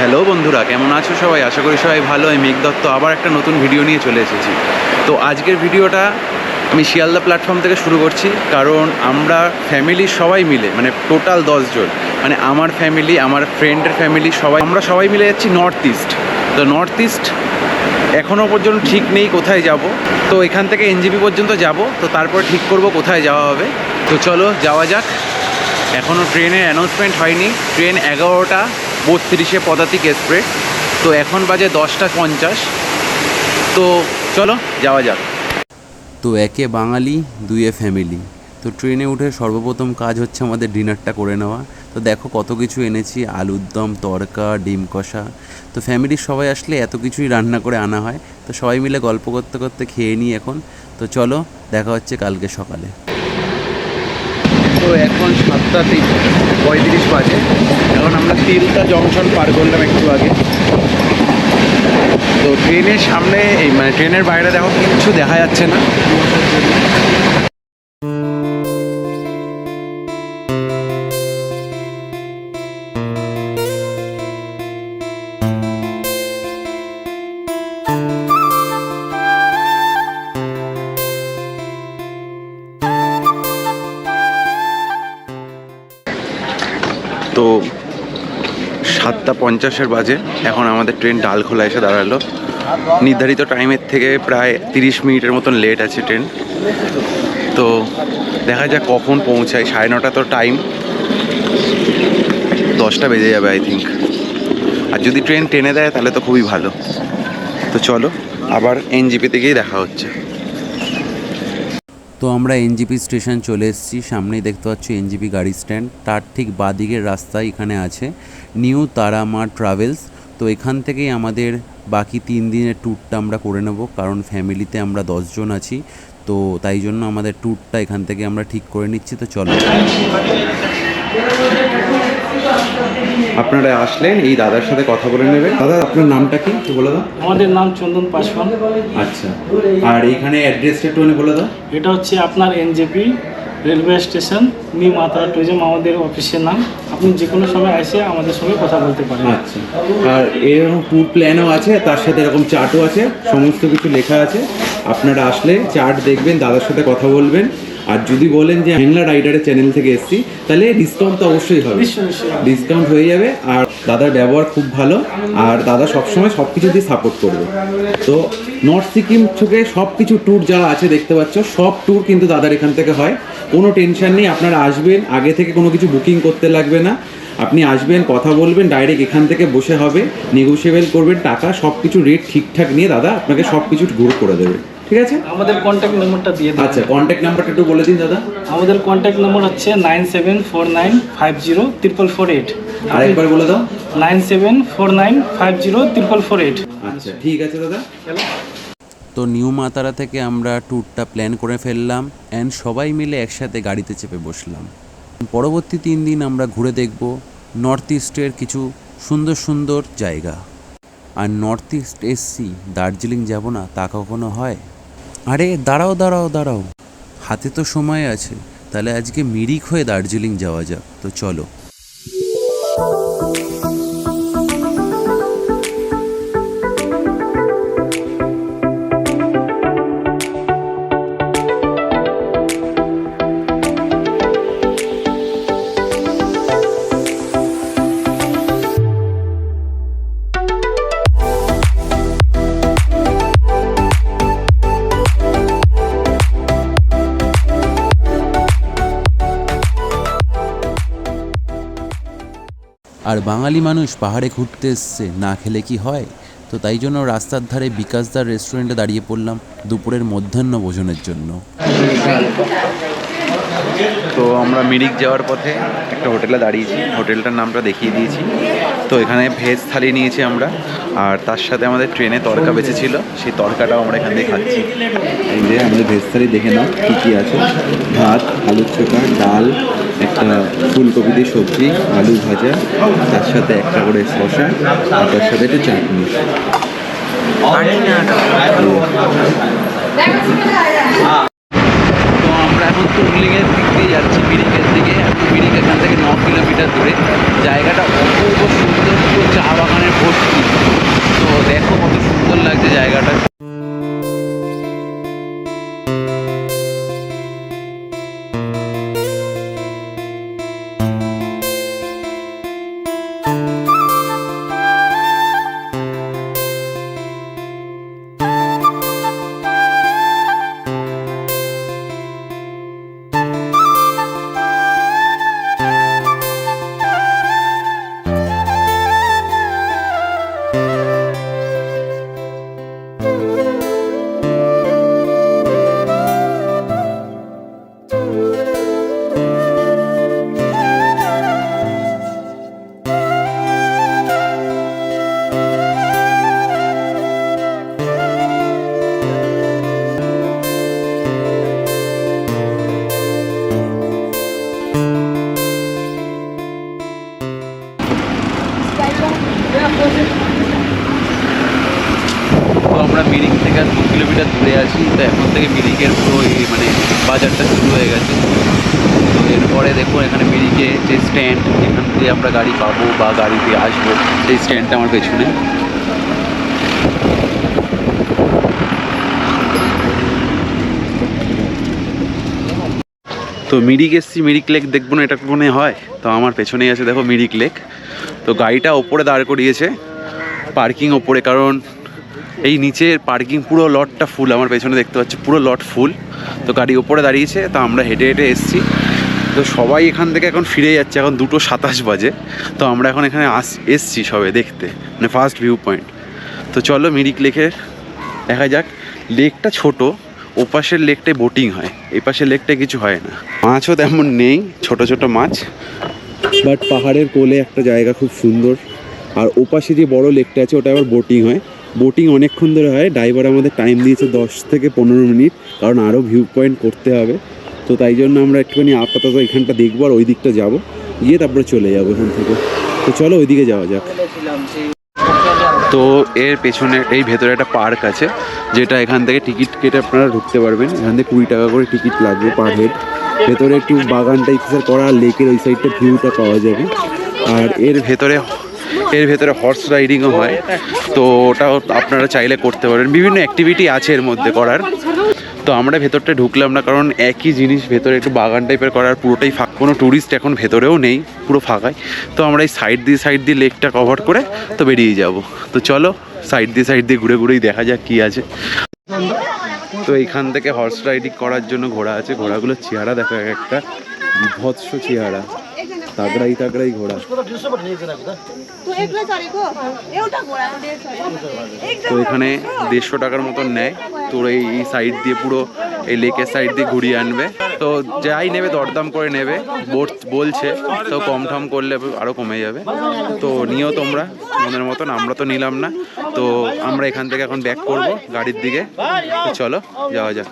Hello বন্ধুরা, কেমন আছো সবাই? আশা করি সবাই ভালো। আমি মেঘ দত্ত, আবার একটা নতুন ভিডিও নিয়ে চলে এসেছি। তো আজকের ভিডিওটা আমি শিয়ালদা প্ল্যাটফর্ম থেকে শুরু করছি, কারণ আমরা ফ্যামিলির সবাই মিলে মানে টোটাল দশজন মানে আমার ফ্যামিলি আমার ফ্রেন্ডের ফ্যামিলি সবাই, আমরা সবাই মিলে যাচ্ছি নর্থ ইস্ট তো নর্থ ইস্ট এখনও পর্যন্ত ঠিক নেই কোথায় যাব। তো এখান থেকে এনজিপি পর্যন্ত যাব, তো তারপর ঠিক করব কোথায় যাওয়া হবে। তো চলো যাওয়া যাক। এখনও ট্রেনের অ্যানাউন্সমেন্ট হয়নি। ট্রেন এগারোটা বত্রিশে পদাতিক এক্সপ্রেস। তো এখন বাজে দশটা পঞ্চাশ। তো চলো, যাওয়া যাক। তো একে বাঙালি দুইয়ে ফ্যামিলি। তো ট্রেনে উঠে সর্বপ্রথম কাজ হচ্ছে আমাদের ডিনারটা করে নেওয়া। তো দেখো কত কিছু এনেছি, আলুর দম তড়কা ডিম কষা। তো ফ্যামিলির সবাই আসলে এত কিছুই রান্না করে আনা হয়। তো সবাই মিলে গল্প করতে করতে খেয়ে নিই এখন। তো চলো, দেখা হচ্ছে কালকে সকালে। তো এখন সাতটা তিন পঁয়ত্রিশ বাজে। এখন আমরা তিনটা জংশন পার করলাম একটু আগে। তো ট্রেনের সামনে এই মানে ট্রেনের বাইরে দেখো কিছু দেখা যাচ্ছে না। পঞ্চাশের বাজে। এখন আমাদের ট্রেন ডালখোলা এসে দাঁড়াল। নির্ধারিত টাইমের থেকে প্রায় তিরিশ মিনিটের মতন লেট আছে ট্রেন। তো দেখা যাক কখন পৌঁছায়। সাড়ে নটা তো টাইম। দশটা বেজে যাবে আই থিঙ্ক আর যদি ট্রেন টেনে দেয়, তাহলে তো খুবই ভালো। তো চলো, আবার এনজিপিতে গিয়েই দেখা হচ্ছে। তো আমরা এনজিপি স্টেশন চলে এসেছি, সামনেই দেখতে পাচ্ছ এনজিপি গাড়ি স্ট্যান্ড। তার ঠিক বাদিকের রাস্তা এখানে আছে, নিউ তারামা ট্রাভেলস। তো এখান থেকেই আমাদের বাকি তিন দিনের ট্যুরটা আমরা করে নেব, কারণ ফ্যামিলিতে আমরা দশজন আছি। তো তাই জন্য আমাদের ট্যুরটা এখান থেকে আমরা ঠিক করে নিচ্ছি, তো চলো। আপনারা আসলেন এই দাদার সাথে কথা বলে নেবেন। দাদা আপনার নামটা কি? একটু বলে দাও। আমাদের নাম চন্দন পাসওয়ান। আচ্ছা। আর এইখানে অ্যাড্রেসটা একটু বলে দাও। এটা হচ্ছে আপনার NJP railway station new Matara tourism আমাদের অফিসের নাম। আপনি যে কোনো সময় এসে আমাদের সঙ্গে কথা বলতে পারেন। আচ্ছা। আর এরকম ট্যুর প্ল্যানও আছে তার সাথে এরকম চার্টও আছে সমস্ত কিছু লেখা আছে। আপনারা আসলে চার্ট দেখবেন দাদার সাথে কথা বলবেন। আর যদি বলেন যে বাংলা রাইডারের চ্যানেল থেকে এসেছি তাহলে ডিসকাউন্ট তো অবশ্যই হবে। ডিসকাউন্ট হয়ে যাবে আর দাদার ব্যবহার খুব ভালো আর দাদা সবসময় সব কিছু দিয়ে সাপোর্ট করবে। তো নর্থ সিকিম থেকে সব কিছু ট্যুর যা আছে দেখতে পাচ্ছ সব ট্যুর কিন্তু দাদার এখান থেকে হয়। কোনো টেনশন নেই আপনারা আসবেন আগে থেকে কোনো কিছু বুকিং করতে লাগবে না। আপনি আসবেন কথা বলবেন ডাইরেক্ট এখান থেকে বসে হবে নেগোসিয়েবল করবেন টাকা সব কিছু রেট ঠিকঠাক নিয়ে দাদা আপনাকে সব কিছু ঘুরে করে দেবে। ঠিক আছে? আমাদের কন্ট্যাক্ট নম্বরটা দিয়ে দিন আচ্ছা কন্ট্যাক্ট নাম্বারটা একটু বলে দিন দাদা। আমাদের কন্ট্যাক্ট নম্বর হচ্ছে nine seven four nine five zero triple four eight. আরেকবার বলে দাও। Nine seven four nine five zero triple four eight. আচ্ছা ঠিক আছে দাদা। তো নিউ মাতারা থেকে আমরা ট্যুরটা প্ল্যান করে ফেললাম অ্যান্ড সবাই মিলে একসাথে গাড়িতে চেপে বসলাম। পরবর্তী তিন দিন আমরা ঘুরে দেখব নর্থ ইস্টের কিছু সুন্দর সুন্দর জায়গা। আর নর্থ ইস্ট এসছি দার্জিলিং যাব না তা কখনো হয়? আরে দাঁড়াও দাঁড়াও দাঁড়াও। হাতে তো সময় আছে। তাহলে আজকে মিরিক হয়ে দার্জিলিং যাওয়া যাক। তো চলো। আর বাঙালি মানুষ পাহাড়ে ঘুরতে এসছে, না খেলে কি হয়? তো তাই জন্য রাস্তার ধারে বিকাশদার রেস্টুরেন্টে দাঁড়িয়ে পড়লাম দুপুরের মধ্যাহ্ন ভোজনের জন্য। তো আমরা মিরিক যাওয়ার পথে একটা হোটেলে দাঁড়িয়েছি। হোটেলটার নামটা দেখিয়ে দিয়েছি। তো এখানে ভেজ থালি নিয়েছি আমরা। আর তার সাথে আমাদের ট্রেনে তরকা বেঁচেছিল। সেই তরকাটাও আমরা এখান থেকে খাচ্ছি। এই যে আমাদের ভেজ থালি দেখে নাও কী কী আছে। ভাত, আলুর চোখা, ডাল ফুলকপি দিয়ে সবজি, আলু ভাজা, তার সাথে একটা করে শশা আর তার সাথে একটু চাটনি। বাজারটা শুরু হয়ে গেছে। তো এরপরে দেখো এখানে মিরিকে যে স্ট্যান্ড এখান থেকে আমরা গাড়ি পাবো বা গাড়ি দিয়ে আসব, সেই স্ট্যান্ডটা আমার পেছনে। তো মিরিক এসছি, মিরিক লেক দেখব না, এটা মনে হয়? তো আমার পেছনেই আছে, দেখো মিরিক লেক। তো গাড়িটা ওপরে দাঁড় করিয়েছে, পার্কিং ওপরে, কারণ এই নিচের পার্কিং পুরো লটটা ফুল, আমার পেছনে দেখতে পাচ্ছি, পুরো লট ফুল। তো গাড়ি ওপরে দাঁড়িয়েছে, তো আমরা হেঁটে হেঁটে এসছি। তো সবাই এখান থেকে এখন ফিরে যাচ্ছে, এখন দুটো সাতাশ বাজে। তো আমরা এখন এখানে আস, এসছি সবে দেখতে মানে ফার্স্ট ভিউ পয়েন্ট তো চলো মিরিক লেকের দেখা যাক। লেকটা ছোট, ওপাশের লেকটায় বোটিং হয় এই পাশের লেকটায় কিছু হয় না। মাছও তেমন নেই, ছোট ছোট মাছ। বাট পাহাড়ের কোলে একটা জায়গা খুব সুন্দর। আর ওপাশে যে বড় লেকটা আছে ওটা আবার বোটিং হয়। বোটিং অনেকক্ষণ ধরে হয়, ড্রাইভার আমাদের টাইম দিয়েছে দশ থেকে পনেরো মিনিট, কারণ আরও ভিউ পয়েন্ট করতে হবে। তো তাই জন্য আমরা একটুখানি আপাতত এখানটা দেখব আর ওই দিকটা যাব। গিয়ে তারপরে চলে যাব এখান থেকে। তো চলো ওইদিকে যাওয়া যাক। তো এর পেছনে, এই ভেতরে একটা পার্ক আছে, যেটা এখান থেকে টিকিট কেটে আপনারা ঢুকতে পারবেন। এখান থেকে কুড়ি টাকা করে টিকিট লাগবে পার হেড ভেতরে একটু বাগান টাইপসের করা, লেকের ওই সাইডটা ভিউটা পাওয়া যাবে। আর এর ভেতরে এর ভেতরে হর্স রাইডিংও হয়। তো ওটাও আপনারা চাইলে করতে পারেন। বিভিন্ন অ্যাক্টিভিটি আছে এর মধ্যে করার। তো আমরা ভেতরটা ঢুকলাম না, কারণ একই জিনিস ভেতরে একটু বাগান টাইপের করার পুরোটাই ফাঁক। কোনো ট্যুরিস্ট এখন ভেতরেও নেই, পুরো ফাঁকাই। তো আমরা এই সাইড দিয়ে সাইড দিয়ে লেকটা কভার করে তো বেরিয়ে যাব। তো চলো সাইড দিয়ে সাইড দিয়ে ঘুরে ঘুরেই দেখা যাক কী আছে। তো এইখান থেকে হর্স রাইডিং করার জন্য ঘোড়া আছে। ঘোড়াগুলোর চেহারা দেখো এক একটা। বিভৎস চেহারা। তাগড়াই তাগড়াই ঘোড়া तू एकला चढेको एउटा घोडाको डेढ सय তো এখানে দেড়শো টাকার মতন নেয় তোর এই সাইড দিয়ে পুরো এই লেকের সাইড দিয়ে ঘুরিয়ে আনবে তো যাই নেবে দরদাম করে নেবে বোট বলছে তো কম ঠম করলে আরও কমে যাবে তো নিও তোমরা মনের মতন আমরা তো নিলাম না তো আমরা এখান থেকে এখন ব্যাক করব গাড়ির দিকে তো চলো যাওয়া যাক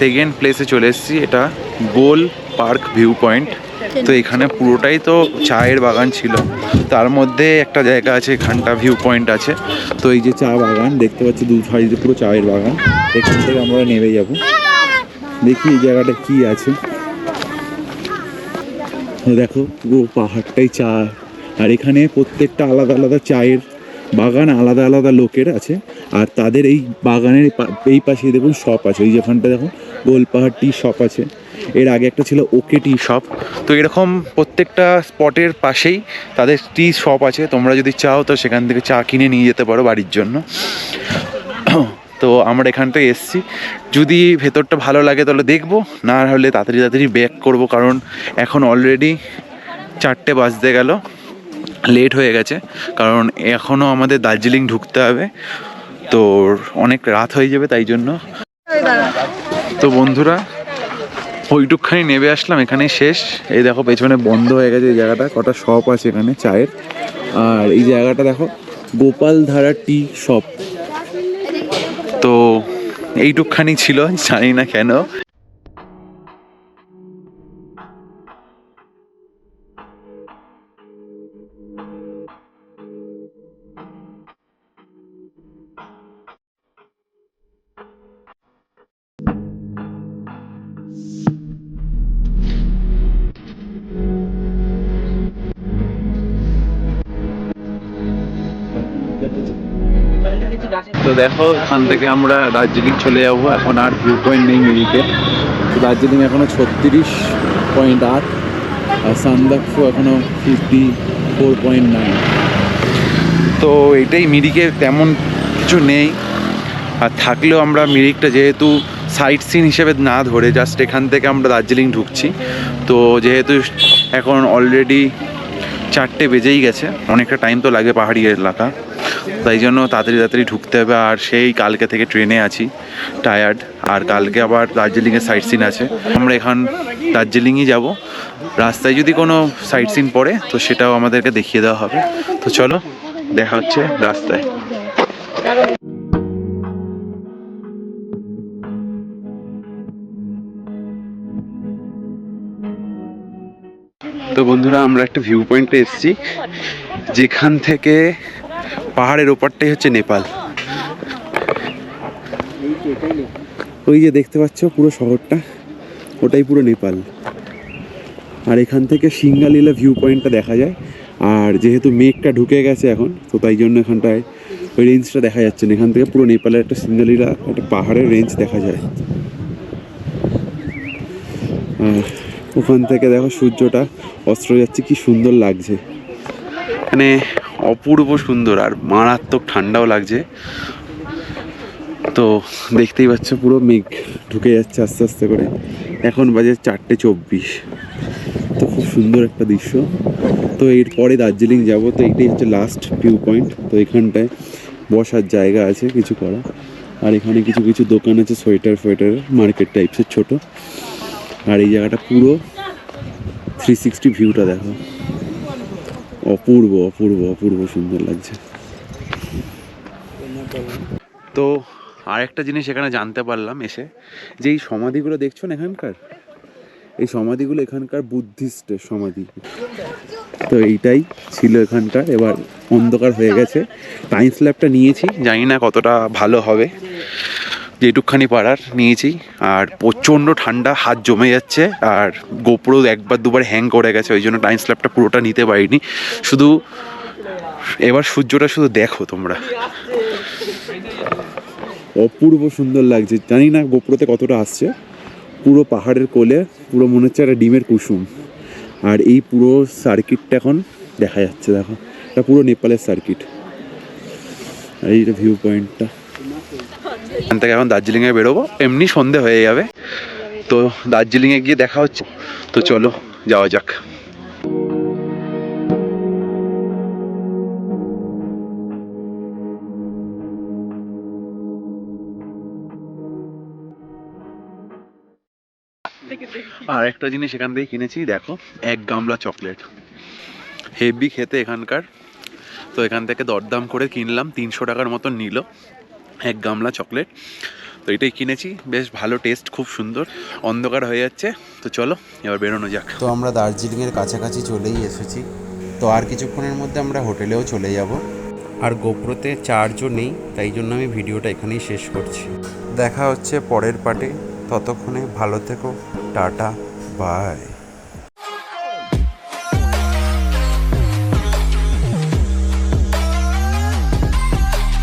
সেকেন্ড প্লেসে চলে এসেছি, এটা গোল পার্ক ভিউ পয়েন্ট তো এখানে পুরোটাই তো চায়ের বাগান ছিল। তার মধ্যে একটা জায়গা আছে, এখানটা ভিউ পয়েন্ট আছে। তো এই যে চা বাগান, দেখতে পাচ্ছি দু সাইডে পুরো চায়ের বাগান। এখান থেকে আমরা নেমে যাব। দেখি এই জায়গাটা কি আছে। দেখো, পুরো পাহাড়টাই চা। আর এখানে প্রত্যেকটা আলাদা আলাদা চায়ের বাগান, আলাদা আলাদা লোকের আছে। আর তাদের এই বাগানের এই পাশে দেখুন শপ আছে। ওই যেখানটা দেখুন গোলপাহাড় টি শপ আছে। এর আগে একটা ছিল ওকে টি শপ তো এরকম প্রত্যেকটা স্পটের পাশেই তাদের টি শপ আছে। তোমরা যদি চাও তো সেখান থেকে চা কিনে নিয়ে যেতে পারো বাড়ির জন্য। তো আমরা এখান থেকে এসছি। যদি ভেতরটা ভালো লাগে তাহলে দেখব। না হলে তাড়াতাড়ি তাড়াতাড়ি ব্যাক করব কারণ এখন অলরেডি চারটে বাজতে গেল। লেট হয়ে গেছে। কারণ এখনও আমাদের দার্জিলিং ঢুকতে হবে। তো অনেক রাত হয়ে যাবে তাই জন্য। তো বন্ধুরা, ওইটুকখানি নেবে আসলাম এখানে শেষ। এই দেখো, পেছনে বন্ধ হয়ে গেছে এই জায়গাটা, কটা শপ আছে এখানে, চায়ের। আর এই জায়গাটা দেখো, গোপাল ধারা টি শপ তো এইটুকখানি ছিল, জানি না কেন। দেখো, এখান থেকে আমরা দার্জিলিং চলে যাব। এখন আর ভিউ পয়েন্ট নেই মিরিকে দার্জিলিং এখনও ছত্রিশ পয়েন্ট আট, আর সান্দাকফু এখনও ফিফটি ফোর পয়েন্ট নাইন তো এটাই মিরিকে তেমন কিছু নেই। আর থাকলেও আমরা মিরিকটা যেহেতু সাইট সিন হিসেবে না ধরে জাস্ট এখান থেকে আমরা দার্জিলিং ঢুকছি। তো যেহেতু এখন অলরেডি চারটে বেজেই গেছে, অনেকটা টাইম তো লাগে পাহাড়ি এলাকা। তাই জন্য তাড়াতাড়ি তাড়াতাড়ি ঢুকতে হবে। আর সেই কালকে থেকে ট্রেনে আছি টায়ার্ড আর কালকে আবার দার্জিলিংয়ের সাইট সিন আছে। আমরা এখান দার্জিলিংই যাব। রাস্তায় যদি কোনো সাইট সিন পড়ে, তো সেটাও আমাদেরকে দেখিয়ে দেওয়া হবে। তো চলো, দেখা হচ্ছে রাস্তায়। তো বন্ধুরা, আমরা একটা ভিউ পয়েন্টে এসেছি। যেখান থেকে পাহাড়ের ওপারটাই হচ্ছে নেপাল। ওই যে দেখতে পাচ্ছ পুরো শহরটা, ওটাই পুরো নেপাল। আর এখান থেকে সিঙ্গালীলা ভিউ পয়েন্টটা দেখা যায়। আর যেহেতু মেঘটা ঢুকে গেছে এখন, তো তাই জন্য এখানটায় ওই রেঞ্জটা দেখা যাচ্ছে না। এখান থেকে পুরো নেপালের একটা সিঙ্গালীলা, একটা পাহাড়ের রেঞ্জ দেখা যায়। আর ওখান থেকে দেখো সূর্যটা অস্ত্র যাচ্ছে, কি সুন্দর লাগছে। মানে অপূর্ব সুন্দর আর মারাত্মক ঠান্ডাও লাগছে। তো দেখতেই পাচ্ছ পুরো মেঘ ঢুকে যাচ্ছে আস্তে আস্তে করে। এখন বাজে চারটে চব্বিশ। তো খুব সুন্দর একটা দৃশ্য। তো এরপরে দার্জিলিং যাব। তো এইটাই হচ্ছে লাস্ট ভিউ পয়েন্ট তো এখানটায় বসার জায়গা আছে কিছু করা আর এখানে কিছু কিছু দোকান আছে সোয়েটার, ফোয়েটার, মার্কেট টাইপসের ছোট। আর এই জায়গাটা পুরো থ্রি সিক্সটি ভিউটা দেখো। অপূর্ব অপূর্ব অপূর্ব সুন্দর লাগছে। তো আরেকটা জিনিস এখানে জানতে পারলাম এসে, যে এই সমাধিগুলো দেখছ না এখানকার? এই সমাধিগুলো এখানকার বুদ্ধিস্টের সমাধি। তো এইটাই ছিল এখানকার, এবার অন্ধকার হয়ে গেছে। টাইম স্ল্যাবটা নিয়েছি, জানি না কতটা ভালো হবে। যেটুকখানি পাড়ার নিয়েছি, আর প্রচণ্ড ঠান্ডা, হাত জমে যাচ্ছে, আর গোপ্রো একবার দুবার হ্যাং করে গেছে, ওই জন্য টাইম স্ল্যাবটা পুরোটা নিতে পারিনি। শুধু এবার সূর্যটা শুধু দেখো তোমরা। অপূর্ব সুন্দর লাগছে। জানি না গোপ্রোতে কতটা আসছে। পুরো পাহাড়ের কোলে, পুরো মনে হচ্ছে একটা ডিমের কুসুম। আর এই পুরো সার্কিটটা এখন দেখা যাচ্ছে, দেখো। এটা পুরো নেপালের সার্কিট আর এইটা ভিউ পয়েন্টটা এখান থেকে এখন দার্জিলিংয়ে বেরোবো। এমনি সন্ধে হয়ে যাবে। তো দার্জিলিংয়ে গিয়ে দেখা হচ্ছে। তো চলো, যাওয়া যাক। আর একটা জিনিস এখান থেকে কিনেছি, দেখো, এক গামলা চকলেট। হেভি খেতে এখানকার। তো এখান থেকে দরদাম করে কিনলাম, তিনশো টাকার মতন নিল। এক গামলা চকলেট। তো এটাই কিনেছি। বেশ ভালো টেস্ট খুব সুন্দর। অন্ধকার হয়ে যাচ্ছে। তো চলো, এবার বেরোনো যাক। তো আমরা দার্জিলিংয়ের কাছাকাছি চলেই এসেছি। তো আর কিছুক্ষণের মধ্যে আমরা হোটেলেও চলে যাব। আর গোপ্রোতে চার্জও নেই, তাই জন্য আমি ভিডিওটা এখানেই শেষ করছি। দেখা হচ্ছে পরের পার্টে ততক্ষণে ভালো থেকো। Tata bye